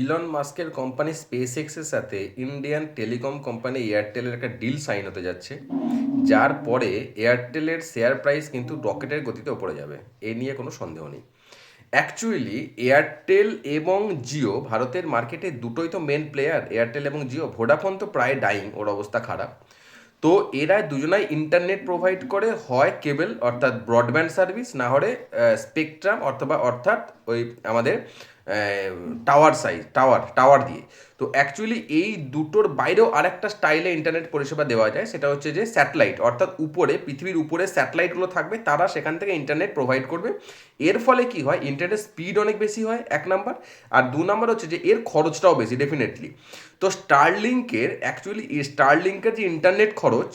Elon মাস্কের company space এক্সের সাথে ইন্ডিয়ান টেলিকম কোম্পানি এয়ারটেলের একটা ডিল সাইন হতে যাচ্ছে, যার পরে এয়ারটেলের শেয়ার প্রাইস কিন্তু রকেটের গতিতে ওপরে যাবে। এ নিয়ে কোনো সন্দেহ নেই। অ্যাকচুয়ালি এয়ারটেল এবং জিও ভারতের মার্কেটে দুটোই তো মেন প্লেয়ার এয়ারটেল এবং জিও ভোডাফোন তো প্রায় ডাইং ওর অবস্থা খারাপ। তো এরা দুজনাই ইন্টারনেট প্রোভাইড করে, হয় কেবল অর্থাৎ ব্রডব্যান্ড সার্ভিস না হলে স্পেকট্রাম অথবা অর্থাৎ ওই আমাদের টাওয়ার সাইজ টাওয়ার টাওয়ার দিয়ে। তো অ্যাকচুয়ালি এই দুটোর বাইরেও আরেকটা স্টাইলে ইন্টারনেট পরিষেবা দেওয়া যায়, সেটা হচ্ছে যে স্যাটেলাইট অর্থাৎ উপরে, পৃথিবীর উপরে স্যাটেলাইটগুলো থাকবে, তারা সেখান থেকে ইন্টারনেট প্রোভাইড করবে। এর ফলে কি হয় ইন্টারনেট স্পিড অনেক বেশি হয়, এক নাম্বার আর দু নাম্বার হচ্ছে যে এর খরচটাও বেশি ডেফিনেটলি তো স্টারলিংকের অ্যাকচুয়ালি স্টারলিংকের যে ইন্টারনেট খরচ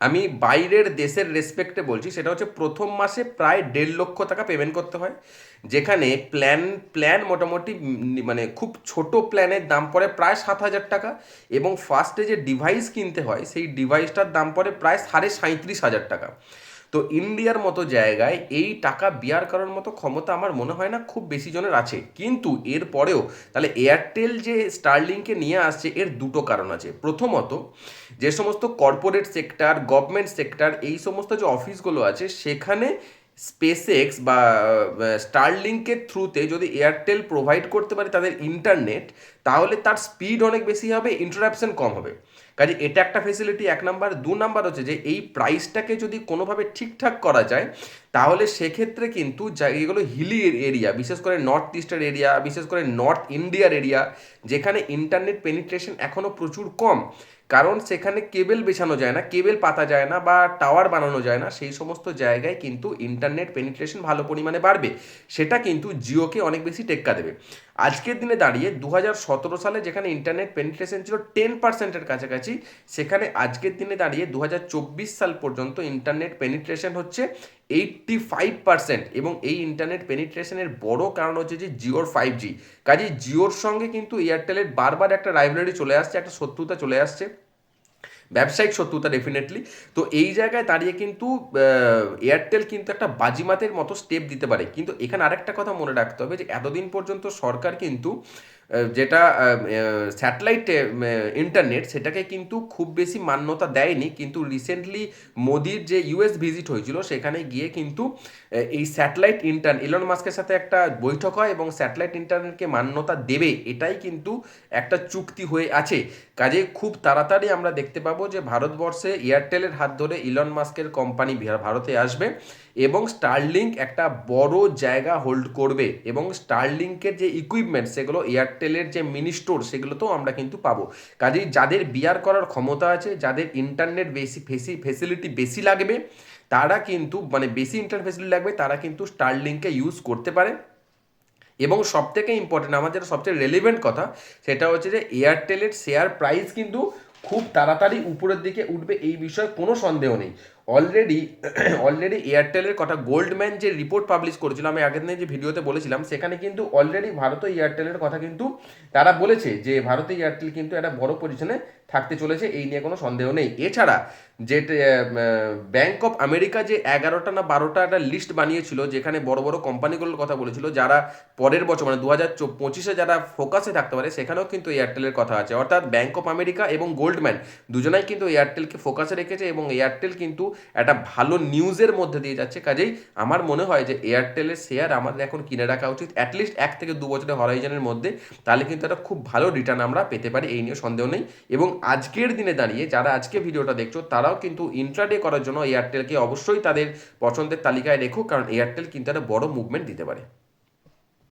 আমি বাইরের দেশের রেসপেক্টে বলছি, সেটা হচ্ছে প্রথম মাসে প্রায় দেড় লক্ষ টাকা পেমেন্ট করতে হয়, যেখানে প্ল্যান প্ল্যান মোটামুটি মানে খুব ছোট প্ল্যানের দাম পড়ে প্রায় সাত হাজার টাকা এবং ফার্স্টে যে ডিভাইস কিনতে হয়, সেই ডিভাইসটার দাম পড়ে প্রায় সাড়ে সাঁত্রিশ হাজার টাকা। তো ইন্ডিয়ার মতো জায়গায় এই টাকা বিয়ার করার মতো ক্ষমতা আমার মনে হয় না খুব বেশি জনের আছে। কিন্তু এর পরেও, তাহলে এয়ারটেল যে স্টারলিংকে নিয়ে আসছে, এর দুটো কারণ আছে। প্রথমত, যে সমস্ত কর্পোরেট সেক্টর গভর্নমেন্ট সেক্টর এই সমস্ত যে অফিসগুলো আছে, সেখানে স্পেসএক্স বা স্টারলিংকের থ্রুতে যদি এয়ারটেল প্রোভাইড করতে পারে তাদের ইন্টারনেট তাহলে তার স্পিড অনেক বেশি হবে ইন্টারাপশন কম হবে। কাজে এটা একটা ফেসিলিটি এক নাম্বার দু নাম্বার হচ্ছে যে এই প্রাইসটাকে যদি কোনোভাবে ঠিকঠাক করা যায়, তাহলে সেক্ষেত্রে কিন্তু যেগুলো হিলি এরিয়া বিশেষ করে নর্থ ইস্টার এরিয়া বিশেষ করে নর্থ ইন্ডিয়ার এরিয়া যেখানে ইন্টারনেট পেনিট্রেশন এখনও প্রচুর কম। কারণ সেখানে কেবেল বেছানো যায় না কেবেল পাতা যায় না বা টাওয়ার বানানো যায় না, সেই সমস্ত জায়গায় কিন্তু ইন্টারনেট পেনিট্রেশন ভালো পরিমাণে বাড়বে। সেটা কিন্তু জিওকে অনেক বেশি টেক্কা দেবে। আজকের দিনে দাঁড়িয়ে দু হাজার সতেরো সালে যেখানে ইন্টারনেট পেনিট্রেশন ছিল টেন পার্সেন্টের কাছাকাছি সেখানে আজকের দিনে দাঁড়িয়ে দু হাজার চব্বিশ সাল পর্যন্ত ইন্টারনেট পেনিট্রেশন হচ্ছে এইটটি ফাইভ পার্সেন্ট এবং এই ইন্টারনেট পেনিট্রেশনের বড় কারণ হচ্ছে যে জিওর ফাইভ জি কাজে জিওর সঙ্গে কিন্তু এয়ারটেলের বারবার একটা রাইভেলারি চলে আসছে, একটা শত্রুতা চলে আসছে। ব্যবসায়িক শত্রুতা ডেফিনেটলি তো এই জায়গায় দাঁড়িয়ে কিন্তু এয়ারটেল কিন্তু একটা বাজিমাতের মতো স্টেপ দিতে পারে। কিন্তু এখানে আরেকটা কথা মনে রাখতে হবে যে এতদিন পর্যন্ত সরকার কিন্তু যেটা স্যাটেলাইট ইন্টারনেট সেটাকে কিন্তু খুব বেশি মান্যতা দেয়নি। কিন্তু রিসেন্টলি মোদির যে ইউএস ভিজিট হয়েছিল, সেখানে গিয়ে কিন্তু এই স্যাটেলাইট ইন্টার ইলন মাস্কের সাথে একটা বৈঠক হয় এবং স্যাটেলাইট ইন্টারনেটকে মান্যতা দেবে, এটাই কিন্তু একটা চুক্তি হয়ে আছে। কাজে খুব তাড়াতাড়ি আমরা দেখতে পাবো যে ভারতবর্ষে এয়ারটেলের হাত ধরে ইলন মাস্কের কোম্পানি ভারতে আসবে। এবং স্টারলিংক একটা বড় জায়গা হোল্ড করবে এবং স্টারলিংকের যে ইকুইপমেন্ট সেগুলো এয়ারটেলের যে মিনি স্টোর সেগুলোতেও আমরা কিন্তু পাবো। কাজেই যাদের বিয়ার করার ক্ষমতা আছে, যাদের ইন্টারনেট বেশি ফেসি ফেসিলিটি বেশি লাগবে, তারা কিন্তু মানে বেশি ইন্টারনেট ফেসিলিটি লাগবে, তারা কিন্তু স্টারলিংকে ইউজ করতে পারে। এবং সব থেকে ইম্পর্টেন্ট আমার যেটা সবচেয়ে রেলিভেন্ট কথা, সেটা হচ্ছে যে এয়ারটেলের শেয়ার প্রাইস কিন্তু খুব তাড়াতাড়ি উপরের দিকে উঠবে, এই বিষয়ে কোনো সন্দেহ নেই। অলরেডি অলরেডি এয়ারটেলের কথা গোল্ডম্যান যে রিপোর্ট পাবলিশ করেছিল, আমি আগের দিনে যে ভিডিওতে বলেছিলাম, সেখানে কিন্তু অলরেডি ভারত এয়ারটেলের কথা কিন্তু তারা বলেছে যে ভারতে এয়ারটেল কিন্তু একটা বড় পজিশনে থাকতে চলেছে, এই নিয়ে কোনো সন্দেহ নেই। এছাড়া যে ব্যাংক অফ আমেরিকা যে এগারোটা না বারোটা একটা লিস্ট বানিয়েছিল, যেখানে বড় বড় কোম্পানিগুলোর কথা বলেছিল, যারা পরের বছর মানে দু হাজার পঁচিশে যারা ফোকাসে থাকতে পারে, সেখানেও কিন্তু এয়ারটেলের কথা আছে। অর্থাৎ ব্যাংক অফ আমেরিকা এবং গোল্ডম্যান দুজনাই কিন্তু এয়ারটেলকে ফোকাসে রেখেছে এবং এয়ারটেল কিন্তু একটা ভালো নিউজের মধ্যে দিয়ে যাচ্ছে। কাজেই আমার মনে হয় যে এয়ারটেলের শেয়ার আমাদের এখন কিনে রাখা উচিত। অ্যাটলিস্ট এক থেকে দু বছরের হরাইজনের মধ্যে। তাহলে কিন্তু একটা খুব ভালো রিটার্ন আমরা পেতে পারি, এই নিয়ে সন্দেহ নেই। এবং আজকের দিনে দাঁড়িয়ে যারা আজকে ভিডিওটা দেখছ, তারাও কিন্তু ইন্ট্রাডে করার জন্য এয়ারটেলকে অবশ্যই তাদের পছন্দের তালিকায় রেখো। কারণ এয়ারটেল কিন্তু একটা বড় মুভমেন্ট দিতে পারে।